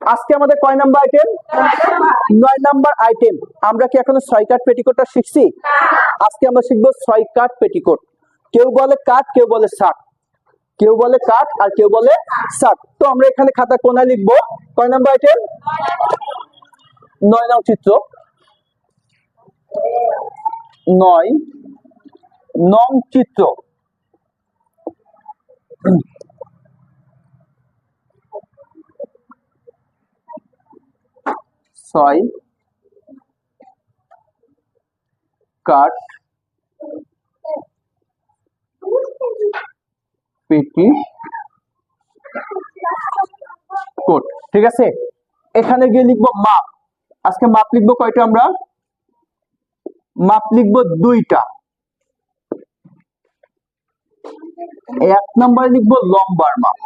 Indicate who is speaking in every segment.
Speaker 1: আজকে আমাদের কয় নাম্বার আইটেম নয় নাম্বার আইটেম আমরা কি এখনও ছয় কাঠ পেটিকোটটা শিখছি? আজকে আমরা শিখব ছয় কাঠ পেটিকোট। কেউ বলে কাট কেউ বলে শার্ট। কেউ বলে কাট আর কেউ বলে শার্ট। তো আমরা এখানে খাতা কোনায় লিখব। কয় নাম্বার আইটেম নয় নং চিত্র। নয় নং চিত্র। ছয়। কাঠ। পেটি। কোট। ঠিক আছে? এখানে গিয়ে লিখব মাপ। আজকে মাপ লিখব কয়টা আমরা? মাপ লিখব দুইটা। এক নম্বরে লিখব লম্বার মাপ।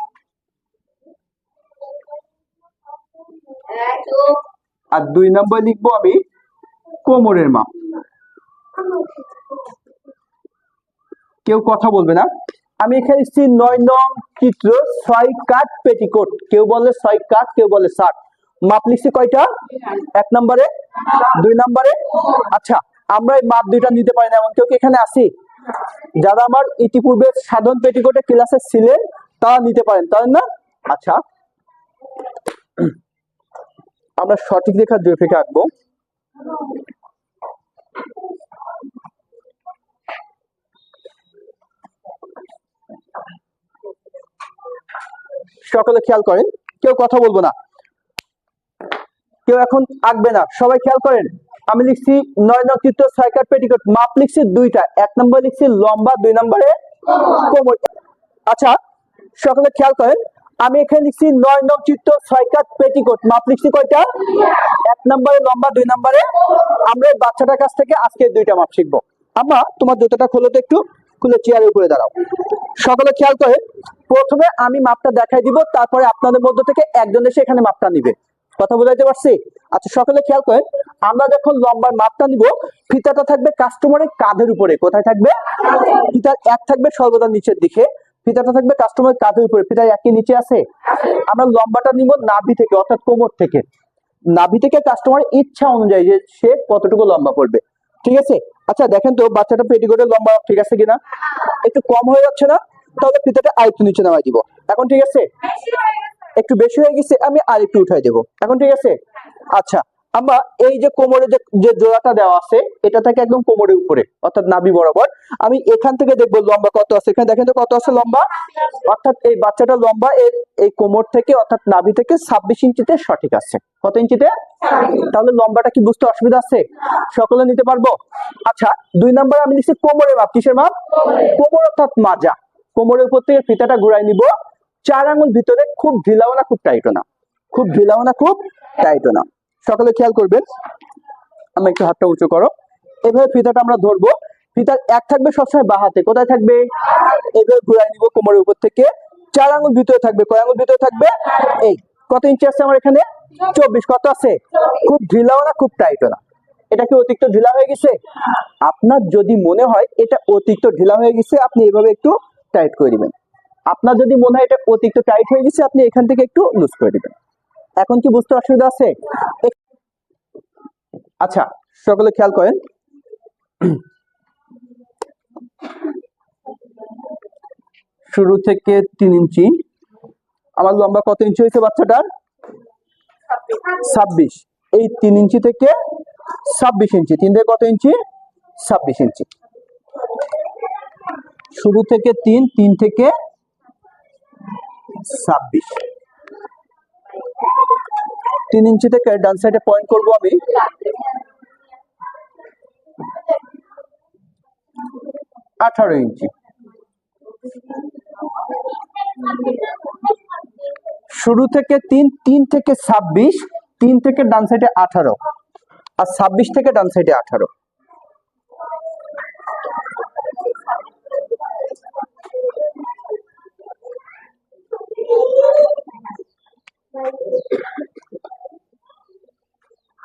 Speaker 1: আর দুই নম্বরে লিখব আমি কোমরের মাপ। কেউ কথা বলবে না। আমি এখানে লিখছি নয় নং চিত্র, ছয় কাঠ পেটিকোট। কেউ বলে ছয় কাঠ কেউ বলে ষাট। মাপ লিখছি কয়টা? এক নম্বরে? দুই নম্বরে? আচ্ছা আমরা এই মাপ দুইটা নিতে পারি না, এমন কেউ কি এখানে আসি যারা আমার ইতিপূর্বে সাধারণ পেটিকোটে ক্লাসে ছিলেন, তারা নিতে পারেন, তাই না? আচ্ছা। আমরা সঠিক রেখা রেখে আঁকবো। সকলে খেয়াল করেন, কেউ কথা বলব না। কেউ এখন আঁকবে না, সবাই খেয়াল করেন, আমি লিখছি নয় নং চিত্র ছয় কাঠ পেটিকোট, মাপ লিখছি দুইটা, এক নম্বর লিখছি লম্বা, দুই নম্বরে কোমর। আচ্ছা সকলে খেয়াল করেন আমি এখানে লিখছি নয় নং চিত্র ছয় কাঠ পেটিকোট। মাপ লিখছি কয়টা? এক নম্বরে লম্বা, দুই নম্বরে। আমরা এই বাচ্চাটার কাছ থেকে আজকে দুইটা মাপ শিখব। আম্মা, তোমার জুতোটা খোলো তো একটু। খুলে চেয়ারের উপরে দাঁড়াও। সকলে খেয়াল করে, প্রথমে আমি মাপটা দেখাই দিব, তারপরে আপনাদের মধ্য থেকে একজন এসে এখানে মাপটা নিবে। কথা বুঝাইতে পারছি? আচ্ছা সকলে খেয়াল করেন আমরা যখন লম্বার মাপটা নিব, ফিতাটা থাকবে কাস্টমারের কাঁধের উপরে। কোথায় থাকবে? ফিতার এক থাকবে সর্বদা নিচের দিকে। ফিতাটা থাকবে কাস্টমার কাঁধের উপরে। ফিতার একই নিচে আছে। আমরা লম্বাটা নিব নাভি থেকে, অর্থাৎ কোমর থেকে। নাভি থেকে কাস্টমারের ইচ্ছা অনুযায়ী যে সে কতটুকু লম্বা পড়বে। ঠিক আছে? আচ্ছা দেখেন তো বাচ্চাটা পেটিকোটের লম্বা, ঠিক আছে কিনা? একটু কম হয়ে যাচ্ছে না? তাহলে ফিতাটা আরেকটু নিচে নামাই দিব। এখন ঠিক আছে? একটু বেশি হয়ে গেছে, আমি আর একটু উঠাই দেবো। এখন ঠিক আছে? আচ্ছা আমরা এই যে কোমরে যে জোড়াটা দেওয়া আছে, এটা থেকে একদম কোমরের উপরে, অর্থাৎ নাভি বরাবর। আমি এখান থেকে দেখব লম্বা কত আছে। এখানে দেখেন তো কত আছে লম্বা? অর্থাৎ এই বাচ্চাটা লম্বা এর এই কোমর থেকে, অর্থাৎ নাভি থেকে ছাব্বিশ ইঞ্চিতে সঠিক আছে। কত ইঞ্চিতে? তাহলে লম্বাটা কি বুঝতে অসুবিধা আছে? সকলে নিতে পারব? আচ্ছা দুই নাম্বার আমি লিখছি কোমরের মাপ। কিসের মাপ? কোমর অর্থাৎ মাজা। কোমরের উপর থেকে ফিতাটা ঘুরাই নিব। চার আঙুল ভিতরে খুব ঢিলাও না খুব টাইটও না। খুব ঢিলাও না খুব টাইটও না। সকলে খেয়াল করবেন। আমি একটু হাতটা উঁচু করো। এভাবে ফিতাটা আমরা ধরবো। ফিতার এক থাকবে সবসময় বা হাতে। কোথায় থাকবে? এভাবে ঘুরাই নিব কোমরের উপর থেকে। চার আঙুল ভিতরে থাকবে। কয় আঙুল ভিতরে থাকবে? এই। কত ইঞ্চি আছে আমার এখানে? চব্বিশ। কত আছে? খুব ঢিলাও না, খুব টাইটও না। এটা কি অতিরিক্ত ঢিলা হয়ে গেছে? আপনার যদি মনে হয় এটা অতিরিক্ত ঢিলা হয়ে গেছে, আপনি এভাবে একটু টাইট করে দিবেন। আপনার যদি মনে হয় এটা অতিরিক্ত টাইট হয়ে গেছে, আপনি এখান থেকে একটু লুজ করে দিবেন। এখন কি বুঝতে অসুবিধা আছে? আচ্ছা সকলে খেয়াল করেন। শুরু থেকে তিন ইঞ্চি। আমার লম্বা কত ইঞ্চি হয়েছে বাচ্চাটার? ছাব্বিশ। এই তিন ইঞ্চি থেকে ছাব্বিশ ইঞ্চি। তিন থেকে কত ইঞ্চি? ছাব্বিশ ইঞ্চি। শুরু থেকে তিন তিন থেকে ছাব্বিশ। তিন ইঞ্চি থেকে ডান সাইডে পয়েন্ট করব আমি। আঠারো ইঞ্চি। শুরু থেকে তিন তিন থেকে ছাব্বিশ, তিন থেকে ডান সাইডে আঠারো, আর ছাব্বিশ থেকে ডান সাইডে আঠারো।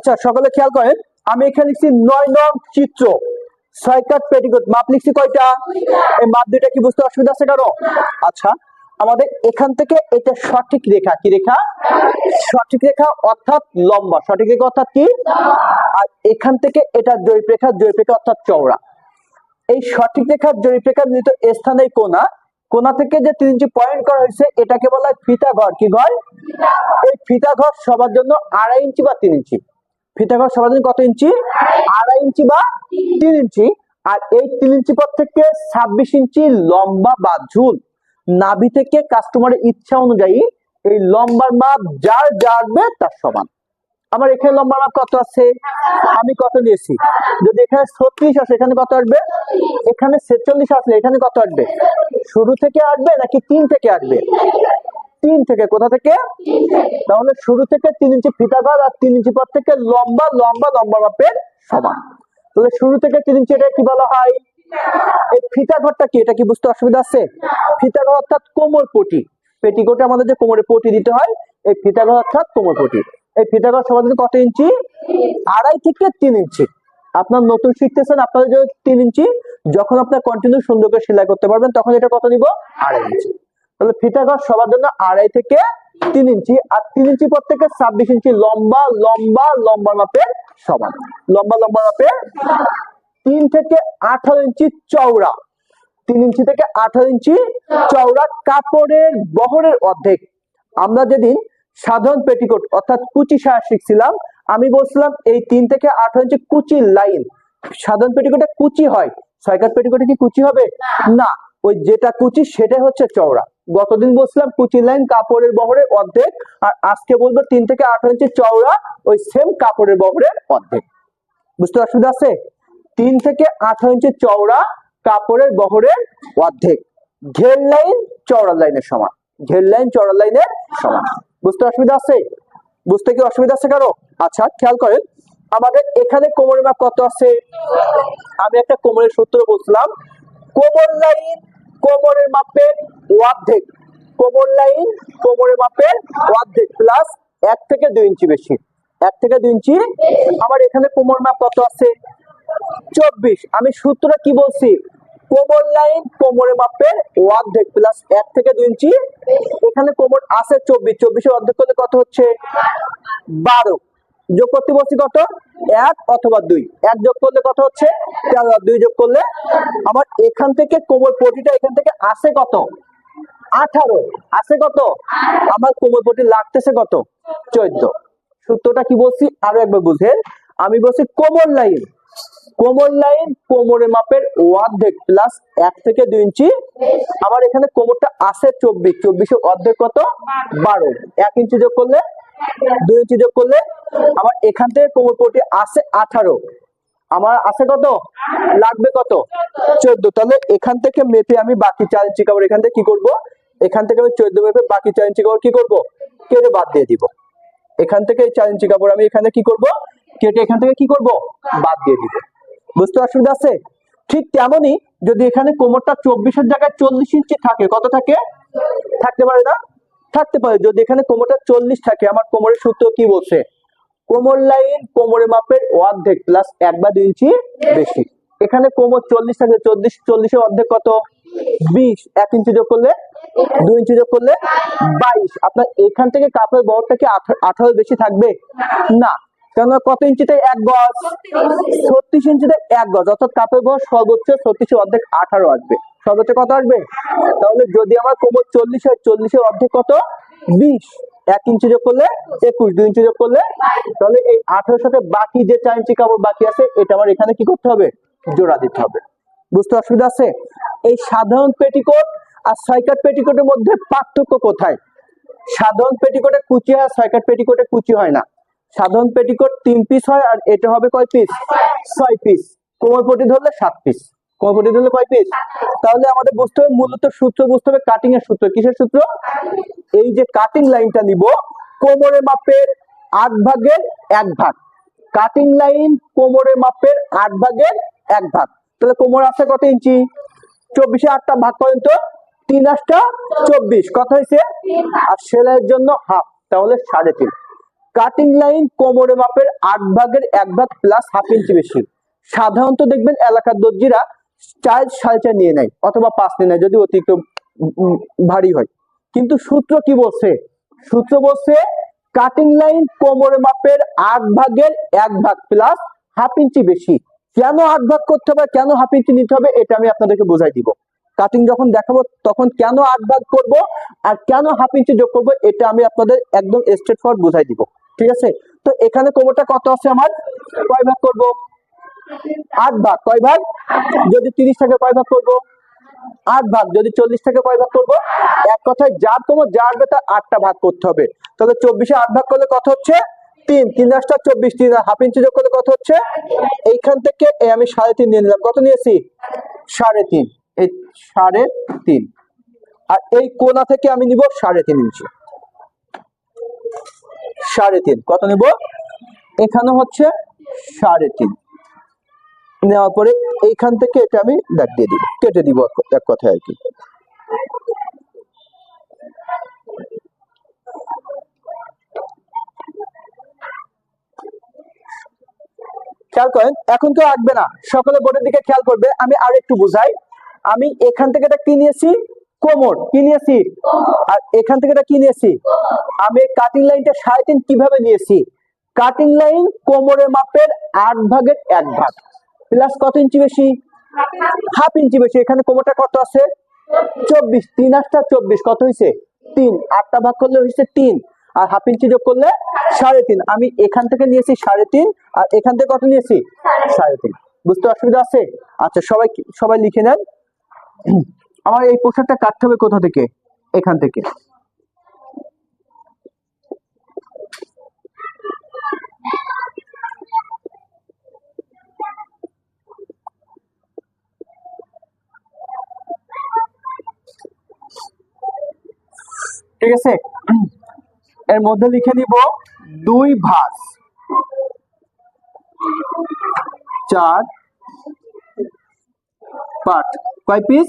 Speaker 1: আচ্ছা সকলে খেয়াল করেন, আমি এখানে লিখছি নয় নং চিত্র। ছয় কাট পেটিকোট, মাপ লিখছি কয়টা? এই মাপ দুইটা কি বুঝতে অসুবিধা আছে কারও? আচ্ছা আমাদের এখান থেকে এটা সঠিক রেখা, কি রেখা? সঠিক রেখা অর্থাৎ লম্বা। সঠিক রেখা অর্থাৎ কি? আর এখান থেকে এটা জরিপ রেখা জরিপ রেখা অর্থাৎ চওড়া। এই সঠিক রেখার জরিপ রেখার মিলিত স্থানে কোনা। কোনা থেকে যে তিন ইঞ্চি পয়েন্ট করা হয়েছে, এটাকে বলা হয় ফিতা ঘর কি ঘর? এই ফিতা ঘর সবার জন্য আড়াই ইঞ্চি বা তিন ইঞ্চি। ফিতা ঘর সবার জন্য কত ইঞ্চি? আড়াই ইঞ্চি বা তিন ইঞ্চি। আর এই তিন ইঞ্চি পর থেকে ছাব্বিশ ইঞ্চি লম্বা বা ঝুল। নাভি থেকে কাস্টমারের ইচ্ছা অনুযায়ী এই লম্বার মাপ যার যাবে তার সমান। আমার এখানে লম্বা মাপ কত আছে? আমি কত নিয়েছি? যদি এখানে ছত্রিশ আসে, এখানে কত আসবে? এখানে ছেচল্লিশ আসলে এখানে কত আসবে? শুরু থেকে আসবে নাকি তিন থেকে আসবে? তিন থেকে কোথা থেকে? তাহলে শুরু থেকে তিন ইঞ্চি ফিতা ঘর আর তিন ইঞ্চি পর থেকে লম্বা লম্বা লম্বা মাপের সমান তাহলে শুরু থেকে তিন ইঞ্চি এটা কি বলা হয়? এই ফিতা ঘরটা কি? এটা কি বুঝতে অসুবিধা আছে? ফিতা ঘর অর্থাৎ কোমর পটি। পেটিকোটে আমাদের যে কোমরে পটি দিতে হয় এই ফিতা ঘর অর্থাৎ কোমর পটি। এই ফিতা ঘর সবার কত ইঞ্চি? আড়াই থেকে তিন ইঞ্চি। আপনার নতুন শিখতেছেন আপনার যে তিন ইঞ্চি যখন আপনার কন্টিনিউ সুন্দর করে সেলাই করতে পারবেন তখন এটা কত নিব? আড়াই ইঞ্চি। তাহলে ফিতা ঘর সবার জন্য আড়াই থেকে তিন ইঞ্চি। আর তিন ইঞ্চি পর থেকে ছাব্বিশ ইঞ্চি। লম্বা লম্বা লম্বা মাপের সমান। লম্বা লম্বা মাপের তিন থেকে আঠারো ইঞ্চি চওড়া। তিন ইঞ্চি থেকে আঠারো ইঞ্চি চওড়া কাপড়ের বহরের অর্ধেক। আমরা যেদিন সাধারণ পেটিকোট অর্থাৎ কুচি সায়া শিখছিলাম, আমি বলছিলাম এই তিন থেকে আঠারো ইঞ্চি কুচির লাইন। সাধারণ পেটিকোটে কুচি হয়। ছয়কাত পেটিকোটে কি কুচি হবে? না। ওই যেটা কুচি সেটাই হচ্ছে চওড়া। গতদিন বলছিলাম কুচির লাইন কাপড়ের বহরের অর্ধেক, আর আজকে বলব তিন থেকে আঠারো ইঞ্চি চওড়া, ওই সেম কাপড়ের বহরের অর্ধেক। বুঝতে অসুবিধা আছে? তিন থেকে আঠারো ইঞ্চি চওড়া কাপড়ের বহরের অর্ধেক। ঘের লাইন, চওড়া লাইনের সমান। ঘের লাইন, চওড়া লাইনের সমান। বুঝতে অসুবিধা আছে? বুঝতে কি অসুবিধা আছে কারও? আচ্ছা খেয়াল করেন, আমাদের এখানে কোমরের মাপ কত আছে? আমি একটা কোমরের সূত্র বলছিলাম, কোমর লাইন কোমরের মাপের অর্ধেক। কোমর লাইন, কোমরের মাপের অর্ধেক প্লাস এক থেকে দুই ইঞ্চি বেশি। এক থেকে দুই ইঞ্চি। আমার এখানে কোমর মাপ কত আছে? চব্বিশ। আমি সূত্রটা কি বলছি? কোমর লাইন, কোমরের মাপের অর্ধেক প্লাস এক থেকে দুই ইঞ্চি। এখানে কোমর আছে চব্বিশ। চব্বিশের অর্ধেক করলে কত হচ্ছে? বারো। যোগ করতে বলছি কত? এক অথবা দুই। এক যোগ করলে কত হচ্ছে? করলে আমার এখান থেকে কোমর পটিটা এখান থেকে আসে কত? আঠারো। আছে কত? আমার কোমর পটি লাগতেছে কত? চোদ্দ। সূত্রটা কি বলছি? আরও একবার বুঝেন। আমি বলছি কোমর লাইন। কোমর লাইন কোমরের মাপের অর্ধেক প্লাস এক থেকে দুই ইঞ্চি। আমার এখানে কোমরটা আছে চব্বিশ। চব্বিশের অর্ধেক কত? বারো। এক ইঞ্চি যোগ করলে, দুই ইঞ্চি যোগ করলে আমার এখান থেকে কোমর পটি আছে আঠারো। আমার আছে কত? লাগবে কত? চোদ্দ। তাহলে এখান থেকে মেপে আমি বাকি চার ইঞ্চি কাপড় এখান থেকে কি করব? এখান থেকে আমি চোদ্দ মেপে বাকি চার ইঞ্চি কাপড় কি করব? কেটে বাদ দিয়ে দিব। এখান থেকে চার ইঞ্চি কাপড় আমি এখানে কি করব? কেটে এখান থেকে কি করব? বাদ দিয়ে দিব। বুঝতে অসুবিধা আছে? ঠিক তেমনই যদি এখানে কোমরটা চব্বিশের জায়গায় চল্লিশ ইঞ্চি থাকে, কত থাকে? থাকতে পারে না? থাকতে পারে। যদি এখানে কোমরটা চল্লিশ থাকে, আমার কোমরের সূত্র কি বলছে? কোমর লাইন কোমরে মাপের অর্ধেক প্লাস এক বা দুই ইঞ্চি বেশি। এখানে কোমর চল্লিশ থাকে, চল্লিশ চল্লিশের অর্ধেক কত? বিশ। এক ইঞ্চি যোগ করলে দুই ইঞ্চি যোগ করলে বাইশ। আপনার এখান থেকে কাপড়ের বহরটা কি আঠারো বেশি থাকবে? না। কেন কত ইঞ্চিতে? এক গজ। ছত্রিশ ইঞ্চিতে এক গজ। অর্থাৎ কাপড়ের বহর সর্বোচ্চ ছত্রিশের অর্ধেক আঠারো আসবে। সর্বোচ্চ কত আসবে? তাহলে যদি আমার কোমর চল্লিশ হয় চল্লিশের অর্ধেক কত? বিশ। এক ইঞ্চি যোগ করলে একুশ, দুই ইঞ্চি যোগ করলে তাহলে এই আঠারোর সাথে বাকি যে চার ইঞ্চি কাপড় বাকি আছে, এটা আমার এখানে কি করতে হবে? জোড়া দিতে হবে। বুঝতে অসুবিধা আছে? এই সাধারণ পেটিকোট আর ছয়কাট পেটিকোটের মধ্যে পার্থক্য কোথায়? সাধারণ পেটিকোটে কুচি হয় ছয়কাট পেটিকোটে কুচি হয় না। সাধারণ পেটিকোট তিন পিস হয় আর এটা হবে কয় পিস ছয় পিস কোমর পটি ধরলে সাত পিস কোমর পটি ধরলে কয় পিস তাহলে আমাদের বুঝতে হবে মূলত সূত্র বুঝতে হবে কাটিং এর সূত্র। কিসের সূত্র? এই যে কাটিং লাইনটা নিব কোমরের মাপের আট ভাগের এক ভাগ। কাটিং লাইন কোমরের মাপের আট ভাগের এক ভাগ। তাহলে কোমর আছে কত ইঞ্চি? চব্বিশে আটটা ভাগ পর্যন্ত তিন আটটা চব্বিশ। কত হয়েছে? আর সেলাইয়ের জন্য হাফ তাহলে সাড়ে তিন। কাটিং লাইন কোমরে মাপের আট ভাগের এক ভাগ প্লাস হাফ ইঞ্চি বেশি। সাধারণত দেখবেন এলাকার দর্জিরা চার সাড়ে নিয়ে নেয়, অথবা পাঁচ নিয়ে নেয় যদি অতিরিক্ত ভারী হয়। কিন্তু সূত্র কি বলছে? সূত্র বলছে কাটিং লাইন কোমরে মাপের আট ভাগের এক ভাগ প্লাস হাফ ইঞ্চি বেশি। কেন আট ভাগ করতে হবে, কেন হাফ ইঞ্চি নিতে হবে, এটা আমি আপনাদেরকে বোঝাই দিব। কাটিং যখন দেখাবো, তখন কেন আট ভাগ করব আর কেন হাফ ইঞ্চি যোগ করব, এটা আমি আপনাদের একদম স্ট্রেট ফরওয়ার্ড বুঝাই দিব। ঠিক আছে? তো এখানে কোমরটা কত আছে আমার? কয় ভাগ করব। আট ভাগ, কয় ভাগ? যদি তিরিশ থেকে কয় ভাগ করব? আট ভাগ, যদি চল্লিশ থেকে কয় ভাগ করব? এক কথায়, যার কোমর যার বেতা আটটা ভাগ করতে হবে। তাহলে চব্বিশে আট ভাগ করলে কত হচ্ছে? তিন। তিন আসটা চব্বিশ, তিন হাফ ইঞ্চি যোগ করলে কত হচ্ছে? এইখান থেকে আমি সাড়ে তিন নিয়ে নিলাম। কত নিয়েছি? সাড়ে তিন। এই সাড়ে তিন। আর এই কোনা থেকে আমি নিব সাড়ে তিন ইঞ্চি। সাড়ে তিন। কত নিব? এখানে হচ্ছে সাড়ে তিন। নেওয়ার পরে এইখান থেকে এটা আমি দাগ দিয়ে দিব, কেটে দিব এক- কথায় আর কি। খেয়াল করেন, এখন কেউ আঁকবে না। সকলে বোর্ডের দিকে খেয়াল করবে, আমি আর একটু বুঝাই। আমি এখান থেকে এটা কি কোমর। কি আর এখান থেকে এটা কি আমি কাটিং লাইনটা সাড়ে তিন কীভাবে নিয়েছি? কাটিং লাইন কোমরের মাপের আট ভাগের এক ভাগ। প্লাস কত ইঞ্চি বেশি? হাফ ইঞ্চি বেশি। এখানে কোমরটা কত আছে? চব্বিশ। তিন আটটা চব্বিশ। কত হয়েছে তিন। আটটা ভাগ করলে হয়েছে তিন। আর হাফ ইঞ্চি যোগ করলে সাড়ে তিন। আমি এখান থেকে নিয়েছি সাড়ে তিন, আর এখান থেকে কত নিয়েছি? সাড়ে তিন। বুঝতে অসুবিধা আছে? আচ্ছা সবাই সবাই লিখে নেন। আমার এই পোশাকটা কাটতে হবে কোথা থেকে? এখান থেকে। ঠিক আছে? এর মধ্যে লিখে নিব দুই ভাঁজ। চার পাট কয় পিস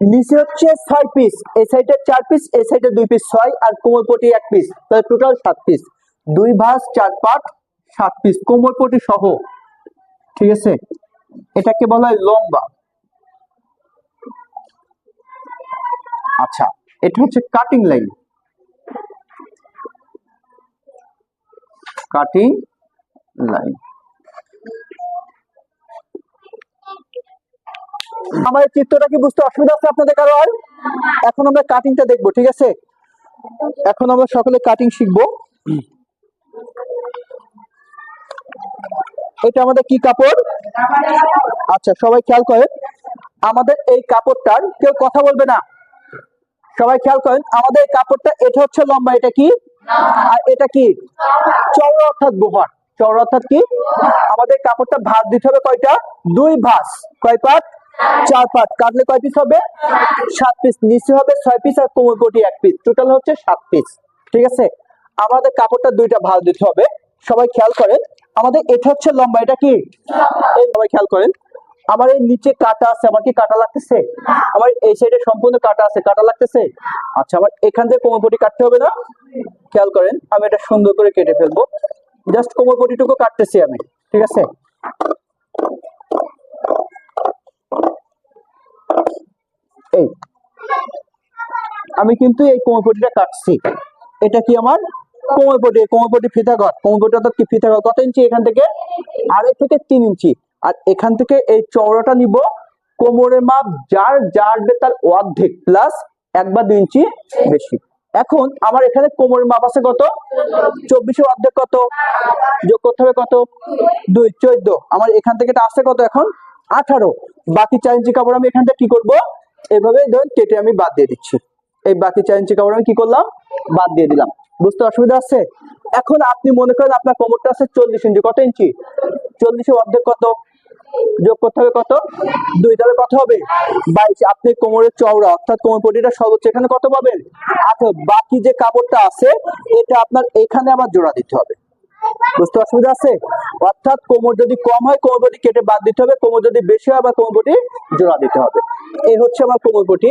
Speaker 1: নিচে হচ্ছে ছয় পিস এই সাইডে চার পিস এই সাইডে দুই পিস ছয়, আর কোমরপটি এক পিস তাহলে টোটাল সাত পিস দুই ভাঁজ, চার পাট সাত পিস কোমরপটি সহ। ঠিক আছে? এটাকে বলা হয় লম্বা। আচ্ছা। এটা হচ্ছে কাটিং লাইন কাটিং লাইন আমার চিত্রটা কি বুঝতে অসুবিধা আছে আপনাদের কারও আর এখন আমরা কাটিংটা দেখব, ঠিক আছে? এখন আমরা সকলে কাটিং শিখব। এটা আমাদের কি কাপড়? আচ্ছা সবাই খেয়াল করে আমাদের এই কাপড়টার কেউ কথা বলবে না। সবাই খেয়াল করেন আমাদের কাপড়টা এটা হচ্ছে লম্বা এটা কি? আর এটা কি? চওড়া। অর্থাৎ বোহার চওড়া অর্থাৎ কি? আমাদের কাপড়টা ভাঁজ দিতে হবে কয়টা? দুই ভাঁজ। কয় পাট? চার। পাট। কাটলে কয় পিস হবে? সাত। পিস নিচে হবে ছয় পিস আর কোমর পটি এক পিস টোটাল হচ্ছে সাত পিস ঠিক আছে? আমাদের কাপড়টা দুইটা ভাঁজ দিতে হবে। সবাই খেয়াল করেন আমাদের এটা হচ্ছে লম্বা এটা কি? সবাই খেয়াল করেন। আমার এই নিচে কাটা আছে, আমার কি কাটা লাগতেছে? আমার এই সাইডে সম্পূর্ণ কাটা আছে, কাটা লাগতেছে? আচ্ছা আমার এখান থেকে কোমরপটি কাটতে হবে না? খেয়াল করেন, আমি এটা সুন্দর করে কেটে ফেলব। জাস্ট কোমরপটিটুকু কাটতেছি আমি, ঠিক আছে? এই, আমি কিন্তু এই কোমরপটিটা কাটছি। এটা কি আমার? কোমরপটি কোমরপটি ফিতা ঘর। কোমরপটি অর্থাৎ কি ফিতা ঘর? কত ইঞ্চি এখান থেকে? আড়াই থেকে তিন ইঞ্চি। আর এখান থেকে এই চওড়াটা নিব। কোমরের মাপ যার যার বেতার অর্ধেক প্লাস এক বা দুই ইঞ্চি বেশি। এখন আমার এখানে কোমরের মাপ আছে কত? চব্বিশে অর্ধেক কত? যোগ করতে হবে কত? দুই, চোদ্দ। আমার এখান থেকে আসছে কত এখন? আঠারো। বাকি চার ইঞ্চি কাপড় আমি এখান থেকে কি করব? এভাবে ধরুন কেটে আমি বাদ দিয়ে দিচ্ছি। এই বাকি চার ইঞ্চি কাপড় আমি কি করলাম? বাদ দিয়ে দিলাম। বুঝতে অসুবিধা আছে? এখন আপনি মনে করেন আপনার কোমরটা আছে চল্লিশ ইঞ্চি, কত ইঞ্চি? চল্লিশে অর্ধেক কত? যোগ করতে হবে কত? দুই, তাহলে কত হবে? বাইশ, আপনি কোমরের চওড়া, অর্থাৎ কোমর পটিটা সর্বোচ্চ, এখানে কত পাবেন? আঠারো, বাকি যে কাপড়টা আছে, এটা আপনার এখানে আবার জোড়া দিতে হবে। বুঝতে অসুবিধা আছে? অর্থাৎ কোমর যদি কম হয়, কোমর পটি কেটে বাদ দিতে হবে, কোমর যদি বেশি হয়, আবার কোমর পটি জোড়া দিতে হবে। এই হচ্ছে আমার কোমর পটি।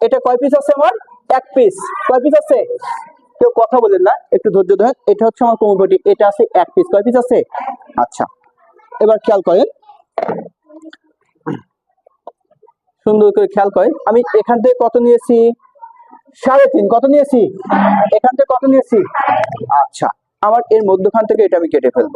Speaker 1: এটা কয় পিস আছে আমার? এক পিস কয় পিস আছে? কেউ কথা বলেন না, একটু ধৈর্য ধরেন। এটা হচ্ছে আমার কোমরপটি এটা আছে এক পিস কয় পিস আছে? আচ্ছা এবার খেয়াল করেন। সুন্দর করে খেয়াল করেন। আমি এখান থেকে কত নিয়েছি? সাড়ে তিন। কত নিয়েছি? এখান থেকে কত নিয়েছি? আচ্ছা আমার এর মধ্যখান থেকে এটা আমি কেটে ফেলব।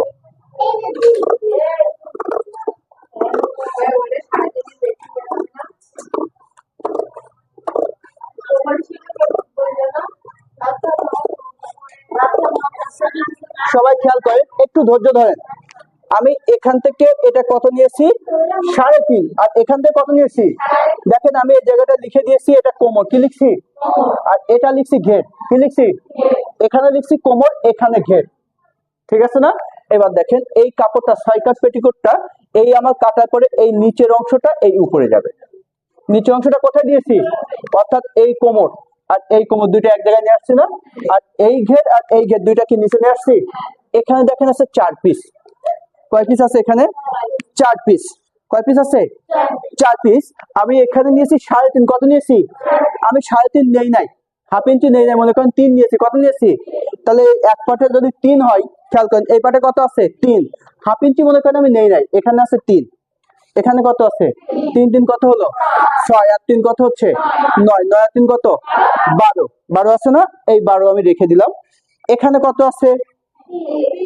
Speaker 1: সবাই খেয়াল করেন, একটু ধৈর্য ধরেন। আমি এখান থেকে এটা কত নিয়েছি? সাড়ে তিন। আর এখান থেকে কত নিয়েছি? দেখেন, আমি এই জায়গাটা লিখে দিয়েছি, এটা কোমর। কি লিখছি? আর এটা লিখছি ঘের। কি লিখছি? এখানে লিখছি কোমর, এখানে ঘের। ঠিক আছে না? এবার দেখেন, এই কাপড়টা, সাইকার পেটিকোটটা, এই আমার কাটা করে এই নিচের অংশটা এই উপরে যাবে। নিচের অংশটা কোথায় দিয়েছি অর্থাৎ এই কোমর। আর এই কোমর দুইটা এক জায়গায় নিয়ে আসছি না। আর এই ঘের আর এই ঘের দুইটা কি নিচে নিয়ে আসছি? এখানে দেখেন আছে চার পিস কয় পিস আছে এখানে? চার পিস কয় পিস আছে? চার পিস আমি এখানে নিয়েছি সাড়ে তিন। কত নিয়েছি? আমি সাড়ে তিন নেই নাই। হাফ ইঞ্চি নেই নাই, মনে করেন তিন নিয়েছি। কত নিয়েছি? তাহলে এক পাটে যদি তিন হয়, খেয়াল করেন, এই পাটে কত আছে? তিন। হাফ ইঞ্চি মনে করেন আমি নেই নাই। এখানে আছে তিন। এখানে কত আছে? তিন তিন কত হলো? ছয় আর তিন কত হচ্ছে? নয়। নয় আর তিন কত? বারো। বারো আছে না? এই বারো আমি রেখে দিলাম। এখানে কত আছে?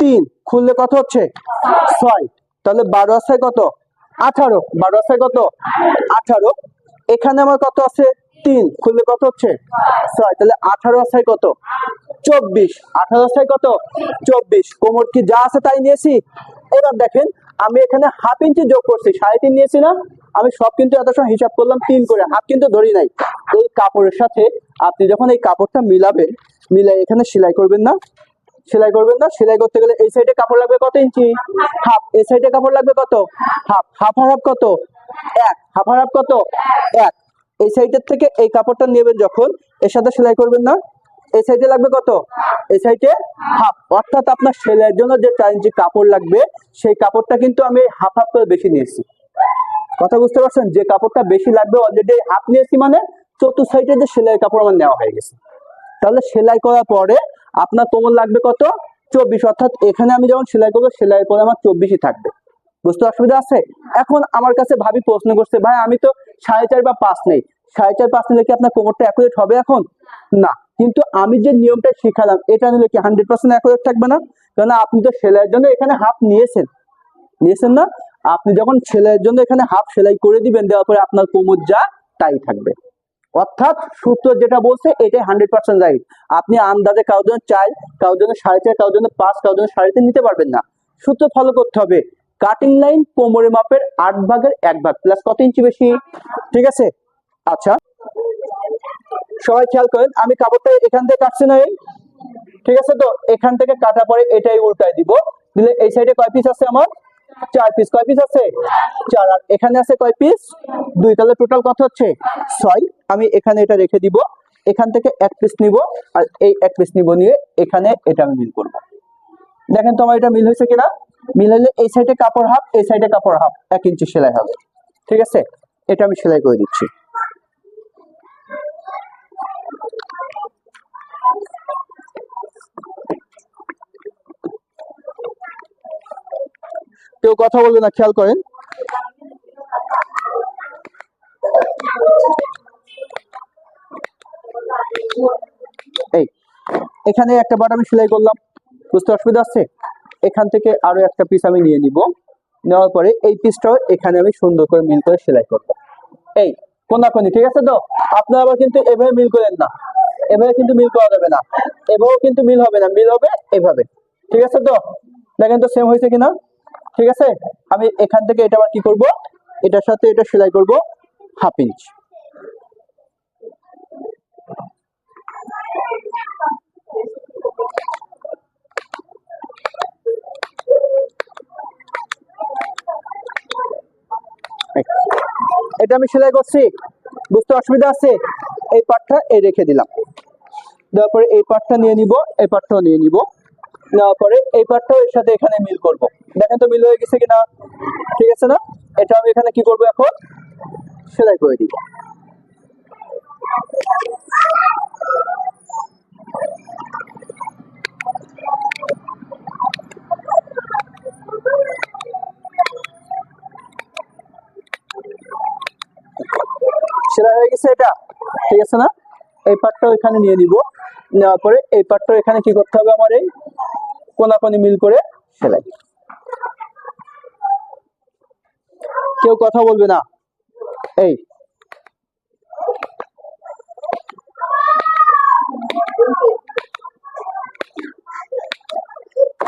Speaker 1: তিন। খুললে কত হচ্ছে? ছয়। তাহলে বারো আছে কত? আঠারো। বারো আছে কত? আঠারো। এখানে আমার কত আছে? তিন। খুললে কত হচ্ছে? ছয়। তাহলে আঠারো আছে কত? চব্বিশ। আঠারো আছে কত? চব্বিশ। কোমর কি যা আছে তাই নিয়েছি? এবার দেখেন আমি এখানে হাফ ইঞ্চি যোগ করছি, সাড়ে তিন নিয়েছি না। আমি সব কিন্তু এত সময় হিসাব করলাম তিন করে, হাফ কিন্তু ধরি নাই। এই কাপড়ের সাথে আপনি যখন এই কাপড়টা মিলাবেন, মিলাই এখানে সেলাই করবেন না, সেলাই করবেন না, সেলাই করতে গেলে এই সাইডে কাপড় লাগবে কত ইঞ্চি? হাফ, এই সাইডে কাপড় লাগবে কত? হাফ হাফ হাফ কত? এক, হাফ হাফ কত? এক। এই সাইডের থেকে এই কাপড়টা নেবেন যখন, এর সাথে সেলাই করবেন না। সাইডে লাগবে কত? এই সাইডে হাফ অর্থাৎ আপনার সেলাইয়ের জন্য যে চার কাপড় লাগবে, সেই কাপড়টা কিন্তু আমি হাফ হাফ করে বেশি নিয়েছি। কথা বুঝতে পারছেন? যে কাপড়টা বেশি লাগবে অলরেডি হাফ নিয়েছি মানে চতুর্থ সাইডে যে সেলাই কাপড় আমার নেওয়া হয়ে গেছে। তাহলে সেলাই করার পরে আপনার কোমর লাগবে কত? চব্বিশ। অর্থাৎ এখানে আমি যখন সেলাই করব, সেলাই পরে আমার চব্বিশই থাকবে। বুঝতে অসুবিধা আছে? এখন আমার কাছে ভাবি প্রশ্ন করছে, ভাই, আমি তো সাড়ে চার বা পাঁচ নেই। সাড়ে চার, পাঁচ নিলে কি আপনার কোমরটা অ্যাকুরেট হবে এখন? না। কিন্তু আমি যে নিয়মটা শিখালাম, এটা নিলে কি হান্ড্রেড পার্সেন্ট অ্যাকুরেট থাকবে না? কেন আপনি তো সেলাইয়ের জন্য এখানে হাফ নিয়েছেন। নিয়েছেন না? আপনি যখন সেলাইয়ের জন্য এখানে হাফ সেলাই করে দিবেন, দেওয়ার পরে আপনার কোমর যা তাই থাকবে। অর্থাৎ সূত্র যেটা বলছে, এটাই হান্ড্রেড পার্সেন্ট রাইট আপনি আন্দাজে কারোর জন্য চার, কারোর জন্য সাড়ে চার, কারোর জন্য পাঁচ, কারোর জন্য সাড়ে তিন নিতে পারবেন না। সূত্র ফলো করতে হবে। কাটিং লাইন কোমরের মাপের আট ভাগের এক ভাগ প্লাস কত ইঞ্চি বেশি? ঠিক আছে? আচ্ছা। সবাই খেয়াল করেন, আমি কাপড়টা এখান থেকে কাটছি না ঠিক আছে তো? এখান থেকে কাটা পরে এটাই উল্টায় দিব। দিলে এই সাইডে কয় পিস আছে আমার? চার পিস কয় পিস আছে? চার। আর এখানে আছে কয় পিস দুই। তাহলে টোটাল কত হচ্ছে? ছয়। আমি এখানে এটা রেখে দিব। এখান থেকে এক পিস নিব। আর এই এক পিস নিব নিয়ে এখানে এটা আমি মিল করব। দেখেন তো আমার এটা মিল হয়েছে কিনা? মিল হলে এই সাইডে কাপড় হাফ এই সাইডে কাপড় হাফ এক ইঞ্চি সেলাই হবে। ঠিক আছে? এটা আমি সেলাই করে দিচ্ছি। কেউ কথা বলবে না, খেয়াল করেন। এই, এখানে একটা বাট আমি সেলাই করলাম। বুঝতে অসুবিধা আছে এখান থেকে আরও একটা পিস আমি নিয়ে নিব। নেওয়ার পরে এই পিসটাও এখানে আমি সুন্দর করে মিল করে সেলাই করব। এই, কোনাকোনি, ঠিক আছে তো? আপনারা আবার কিন্তু এভাবে মিল করেন না। এভাবে কিন্তু মিল করা যাবে না। এভাবেও কিন্তু মিল হবে না। মিল হবে এভাবে। ঠিক আছে তো? দেখেন তো সেম হয়েছে কিনা? ঠিক আছে? আমি এখান থেকে এটা আবার কি করব? এটার সাথে এটা সেলাই করব হাফ ইঞ্চ। এটা আমি সেলাই করছি। বুঝতে অসুবিধা আছে? এই পাটটা এই রেখে দিলাম। তারপরে এই পাটটা নিয়ে নিব, এই পাটটাও নিয়ে নিব। নেওয়ার পরে এই পার্টটাও এর সাথে এখানে মিল করব। দেখেন তো মিল হয়ে গেছে কিনা? ঠিক আছে না? এটা আমি এখানে কি করব এখন? সেলাই করে দিব। সেলাই হয়ে গেছে এটা? ঠিক আছে না? এই পার্টটাও এখানে নিয়ে নিব। নেওয়ার পরে এই পার্টটাও এখানে কি করতে হবে আমার এই কোনাকোনি মিল করে সেলাই কেউ কথা বলবে না? এই।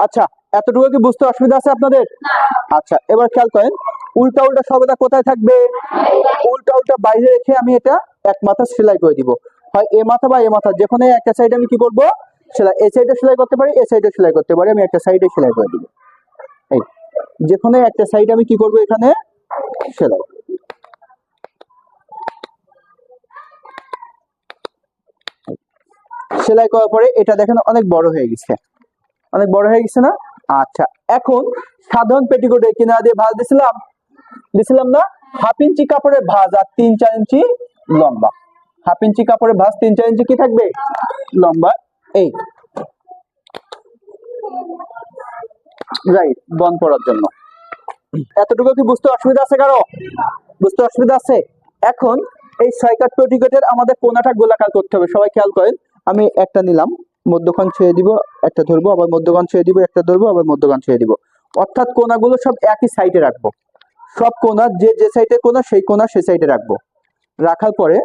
Speaker 1: আচ্ছা এতটুকু কি বুঝতে অসুবিধা আছে আপনাদের? আচ্ছা এবার খেয়াল করেন, উল্টা উল্টা সর্বদা কোথায় থাকবে? উল্টা উল্টা বাইরে রেখে আমি এটা এক মাথা সেলাই করে দিব। হয় এ মাথা বা এ মাথা যেখানে একটা সাইডে আমি কি করব? সেলাই এই সাইডে সেলাই করতে পারি এই সাইডে সেলাই করতে পারি, আমি একটা সাইডে সেলাই করে দিব। এই যেখানে একটা সাইড আমি কি করব এখানে? সেলাই। সেলাই করার পরে এটা দেখেন অনেক বড় হয়ে গেছে। অনেক বড় হয়ে গেছে না? আচ্ছা এখন সাধারণ পেটিকোটে কিনা দিয়ে ভাঁজ দিছিলাম। দিছিলাম না? হাফ ইঞ্চি কাপড়ের ভাঁজ আর তিন চার ইঞ্চি লম্বা। হাফ ইঞ্চি কাপড়ের ভাঁজ তিন চার ইঞ্চি কি থাকবে? লম্বা এই। রাইট বন পড়ার জন্য। এতটুকু কি বুঝতে অসুবিধা আছে কারও? বুঝতে অসুবিধা আছে? এখন এই ছয় কাট পেটিকোটের আমাদের কোনাটা গোলাকার করতে হবে, সবাই খেয়াল করেন। আমি একটা নিলাম, মধ্যখান ছেড়ে দিব, একটা ধরবো, আবার মধ্যখান ছেড়ে দিব, একটা ধরবো, আবার মধ্যখান ছেড়ে দিব। অর্থাৎ কোনাগুলো সব একই সাইডে রাখব। সব কোনা যে যে সাইডে কোনা, সেই কোনা সেই সাইডে রাখব। রাখার পরে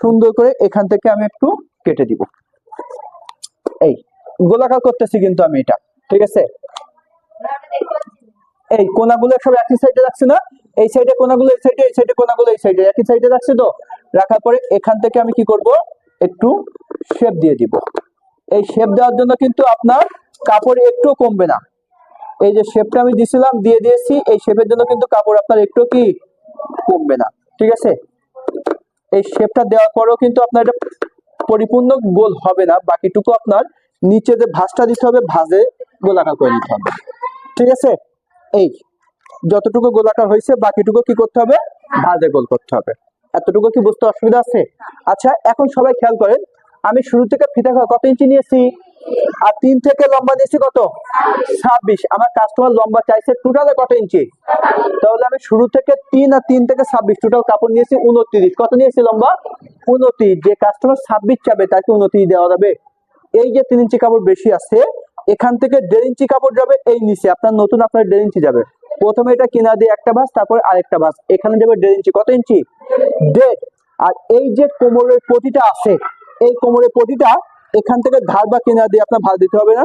Speaker 1: সুন্দর করে এখান থেকে আমি একটু কেটে দিব। এই, গোলাকার করতেছি কিন্তু আমি এটা, ঠিক আছে? এই, কোনাগুলো সব একই সাইডে রাখছি না? এই সাইডে কোনাগুলো, এই সাইডে এই সাইডে কোনাগুলো, এই সাইডে একই সাইডে রাখছি তো? রাখার পরে এখান থেকে আমি কি করব? একটু শেপ দিয়ে দিব। এই শেপ দেওয়ার জন্য কিন্তু আপনার কাপড় একটু কমবে না। এই যে শেপটা আমি দিছিলাম, দিয়ে দিয়েছি, এই শেপের জন্য কিন্তু কাপড় আপনার একটু কি? কমবে না, ঠিক আছে? এই শেপটা দেওয়ার পরেও কিন্তু আপনার এটা পরিপূর্ণ গোল হবে না। বাকিটুকু আপনার নিচে যে ভাঁজটা দিতে হবে, ভাঁজে গোলাকার করে নিতে হবে। ঠিক আছে? এই যতটুকু গোলাকার হয়েছে, বাকিটুকু কি করতে হবে? ভাঁজে গোল করতে হবে। এতটুকু কি বুঝতে অসুবিধা আছে? আচ্ছা এখন সবাই খেয়াল করেন, আমি শুরু থেকে ফিতা কত ইঞ্চি নিয়েছি? আর তিন থেকে লম্বা নিয়েছি কত? ছাব্বিশ। আমার কাস্টমার লম্বা চাইছে টোটালে কত ইঞ্চি? তাহলে আমি শুরু থেকে তিন আর তিন থেকে ছাব্বিশ টোটাল কাপড় নিয়েছি উনত্রিশ। কত নিয়েছি লম্বা? উনত্রিশ। যে কাস্টমার ছাব্বিশ চাবে, তাকে উনত্রিশ দেওয়া যাবে। এই যে তিন ইঞ্চি কাপড় বেশি আছে, এখান থেকে দেড় ইঞ্চি কাপড় যাবে এই নিচে। আপনার নতুন, আপনার দেড় ইঞ্চি যাবে। প্রথমে এটা কিনা দিয়ে একটা ভাঁজ, তারপর আরেকটা ভাঁজ। এখানে যাবে দেড় ইঞ্চি। কত ইঞ্চি? দেড়। আর এই যে কোমরের পটিটা আছে, এই কোমরের পটিটা এখান থেকে ধার বা কিনা দিয়ে আপনার ভাঁজ দিতে হবে না।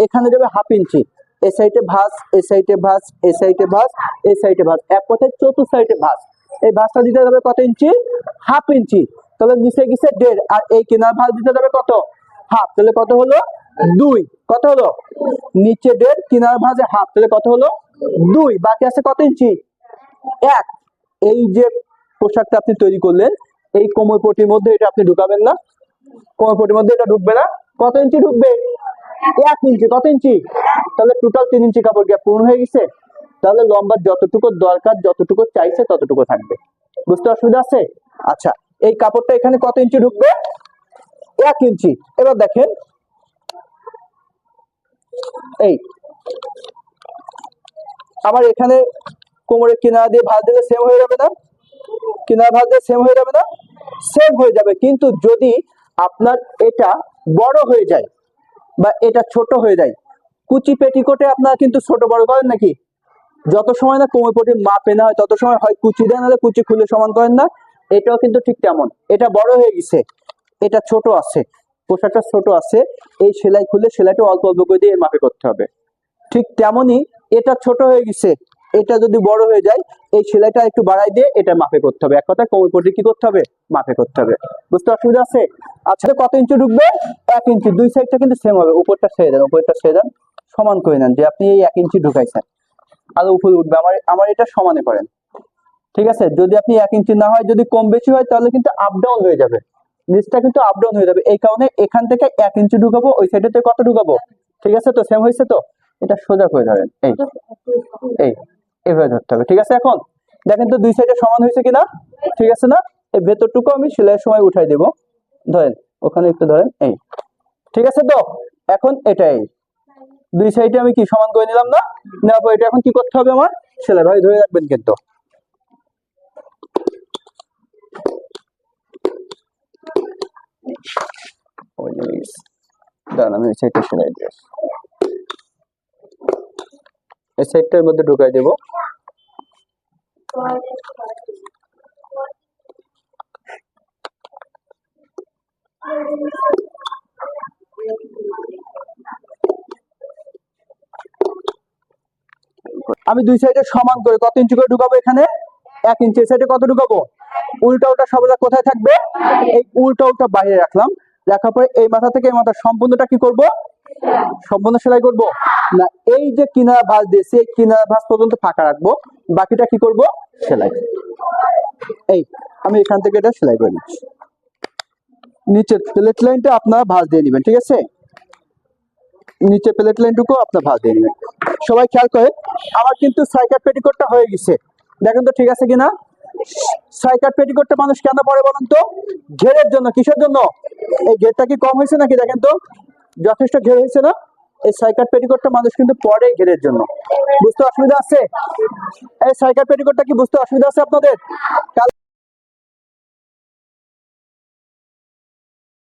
Speaker 1: এখানে যাবে হাফ ইঞ্চি। এই সাইডে ভাঁজ, এ সাইডে ভাঁজ, এ সাইডে ভাঁজ, এ সাইডে ভাঁজ। এক কথায় চতুর্থ সাইডে ভাঁজ। এই ভাঁজটা দিতে যাবে কত ইঞ্চি? Half inch. তাহলে নিচে গেছে দেড়। আর এই কিনার ভাঁজ দিতে যাবে কত? হাফ। তাহলে কত হলো? দুই। কত হলো? নিচে দেড়, কিনার ভাঁজে হাফ। তাহলে কত হলো? দুই। বাকি আছে কত ইঞ্চি? এক। এই যে পোশাকটা আপনি তৈরি করলেন, এই কোমর পটির মধ্যে এটা আপনি ঢুকাবেন না। কোমর পটির মধ্যে এটা ঢুকবে না। কত ইঞ্চি ঢুকবে? এক ইঞ্চি, কত ইঞ্চি? তাহলে টোটাল তিন ইঞ্চি কাপড় গ্যাপ পূর্ণ হয়ে গেছে। তাহলে লম্বা যতটুকু দরকার, যতটুকু চাইছে, ততটুকু থাকবে। বুঝতে অসুবিধা আছে? আচ্ছা এই কাপড়টা এখানে কত ইঞ্চি ঢুকবে? এক ইঞ্চি। এবার দেখেন। এই। আমার এখানে কোমরের কিনারা দিয়ে ভাঁজ দিলে সেম হয়ে যাবে না? কিনারা ভাঁজ দিয়ে সেম হয়ে যাবে না? সেম হয়ে যাবে। কিন্তু যদি আপনার এটা বড় হয়ে যায় বা এটা ছোট হয়ে যায়। কুচি পেটিকোটে আপনারা কিন্তু ছোট বড় করেন নাকি? যত সময় না কোমর পটি মাপে না হয়, তত সময় হয় কুচি দেন, নাহলে কুচি খুলে সমান করেন না। এটাও কিন্তু ঠিক তেমন। এটা বড় হয়ে গেছে, এটা ছোট আছে, পোশাকটা ছোট আছে, এই সেলাই খুলে সেলাইটা অল্প অল্প করে দিয়ে মাপে করতে হবে। ঠিক তেমনই এটা ছোট হয়ে গেছে এটা যদি বড় হয়ে যায়, এই সেলাইটা একটু বাড়াই দিয়ে এটা মাপে করতে হবে। এক কথা কোমর পটি কি করতে হবে? মাপে করতে হবে। বুঝতে অসুবিধা আছে? আচ্ছা কত ইঞ্চি ঢুকবে? এক ইঞ্চি। দুই সাইডটা কিন্তু সেম হবে। উপরটা ছেড়ে দেন উপরটা ছেড়ে দেন। সমান করে নেন, যে আপনি এই এক ইঞ্চি ঢুকাইছেন। আর উপরে উঠবে। আমার আমার এটা সমানে করেন। ঠিক আছে? যদি আপনি এক ইঞ্চি না হয়, যদি কম বেশি হয়, তাহলে কিন্তু আপ ডাউন হয়ে যাবে। নিচটা কিন্তু আপ ডাউন হয়ে যাবে। এই কারণে এখান থেকে এক ইঞ্চি ঢুকাবো, ওই সাইডে কত ঢুকাবো? ঠিক আছে তো? সেম হয়েছে তো? এটা সোজা করে ধরেন। এই। এভাবে ধরতে হবে, ঠিক আছে এখন? দেখেন তো দুই সাইডে সমান হয়েছে কিনা? ঠিক আছে না? এই ভেতরটুকু আমি সেলাইয়ের সময় উঠাই দেব। ধরেন, ওখানে একটু ধরেন, এই। ঠিক আছে তো? এখন এটাই দুই সাইডে আমি কি সমান করে নিলাম না? নেওয়ার পর এটা এখন কি করতে হবে আমার? সেলাই, ভাই, ধরে রাখবেন কিন্তু। দাঁড়ান, আমি সেটা সেলাই দিয়ে এই সাইডটার মধ্যে ঢুকাই দেবো। আমি দুই সাইডে সমান করে কত ইঞ্চি করে ঢুকাবো এখানে? এক ইঞ্চি। সাইডে কত ঢুকাবো? উল্টা উল্টা সবদা কোথায় থাকবে? এই উল্টা উল্টা বাইরে রাখলাম। রাখার পরে এই মাথা থেকে এই মাথা সম্পূর্ণটা কি করব? সম্পূর্ণ সেলাই করব? না, এই যে কিনারা ভাঁজ দিয়েছি এই কিনারা ভাঁজ পর্যন্ত ফাঁকা রাখব, বাকিটা কি করব? সেলাই এই, আমি এখান থেকে এটা সেলাই করে নিচ্ছি। নিচের প্লেট লাইনটা আপনারা ভাঁজ দিয়ে নেবেন, ঠিক আছে? নিচে প্লেট লাইনটুকু আপনার ভাঁজ দিয়ে নেবেন। সবাই খেয়াল করে, আমার কিন্তু সাইকার পেটিকোটটা হয়ে গেছে। দেখেন তো ঠিক আছে কিনা? সাইকার পেটিকোটটা মানুষ কেন পরে বলেন তো? ঘেরের জন্য, কিসের জন্য? এই ঘেরটা কি কম হয়েছে নাকি দেখেন তো? যথেষ্ট ঘেরে হয়েছে না। এই সাইকার পেটিকোটটা মানুষ কিন্তু পরে ঘেরের জন্য। বুঝতে অসুবিধা আছে? এই সাইকার পেটিকোটটা কি বুঝতে অসুবিধা আছে আপনাদের?